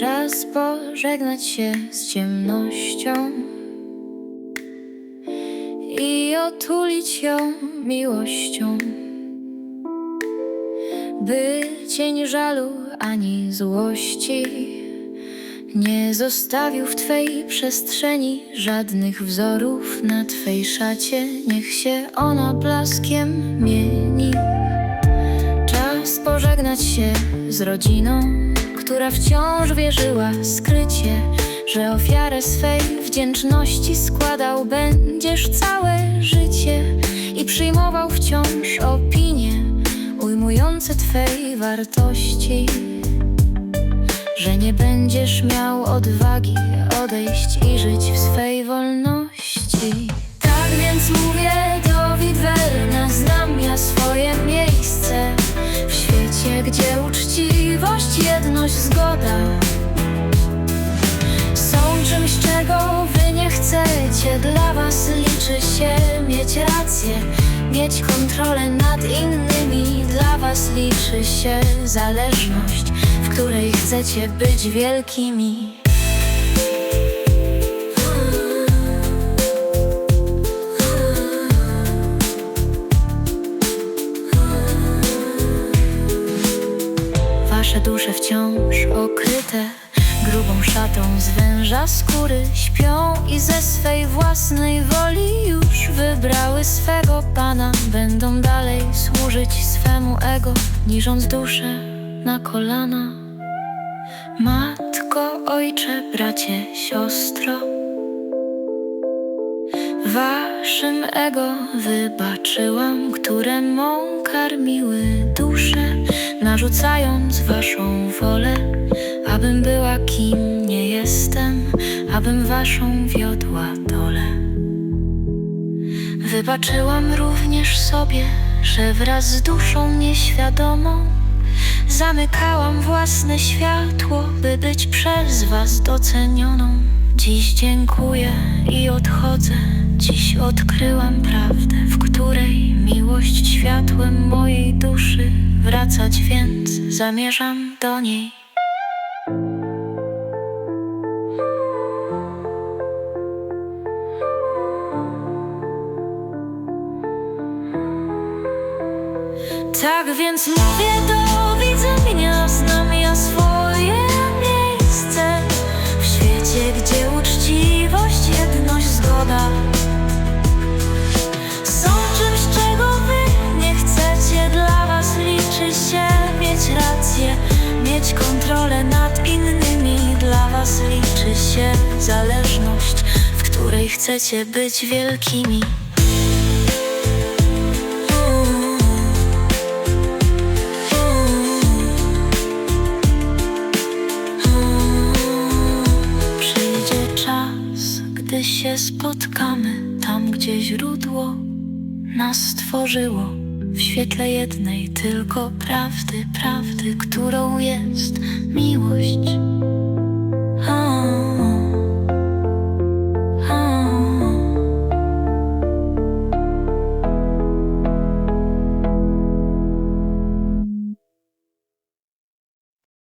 Czas pożegnać się z ciemnością i otulić ją miłością, by cień żalu ani złości nie zostawił w Twej przestrzeni żadnych wzorów na Twej szacie. Niech się ona blaskiem mieni. Czas pożegnać się z rodziną, która wciąż wierzyła skrycie, że ofiarę swej wdzięczności składał będziesz całe życie i przyjmował wciąż opinie ujmujące Twej wartości że nie będziesz miał odwagi odejść i żyć w swej wolności. Jedność, zgoda są czymś, czego wy nie chcecie. Dla was liczy się mieć rację, mieć kontrolę nad innymi. Dla was liczy się zależność, w której chcecie być wielkimi. Wasze dusze wciąż okryte grubą szatą z węża skóry śpią i ze swej własnej woli już wybrały swego pana. Będą dalej służyć swemu ego, niżąc duszę na kolana. Matko, ojcze, bracie, siostro. Waszym ego wybaczyłam, które mą karmiły duszę, narzucając waszą wolę, abym była kim nie jestem, abym waszą wiodła dole. Wybaczyłam również sobie, że wraz z duszą nieświadomą zamykałam własne światło, by być przez was docenioną. Dziś dziękuję i odchodzę. Dziś odkryłam prawdę, w której miłość światłem mojej duszy wracać, więc zamierzam do niej. Tak więc mówię do widzenia, znam ja swoje miejsce w świecie, gdzie uczciwość, mieć kontrolę nad innymi. Dla was liczy się zależność, w której chcecie być wielkimi. Przyjdzie czas, gdy się spotkamy tam, gdzie źródło nas stworzyło. W świetle jednej tylko prawdy, prawdy, którą jest miłość.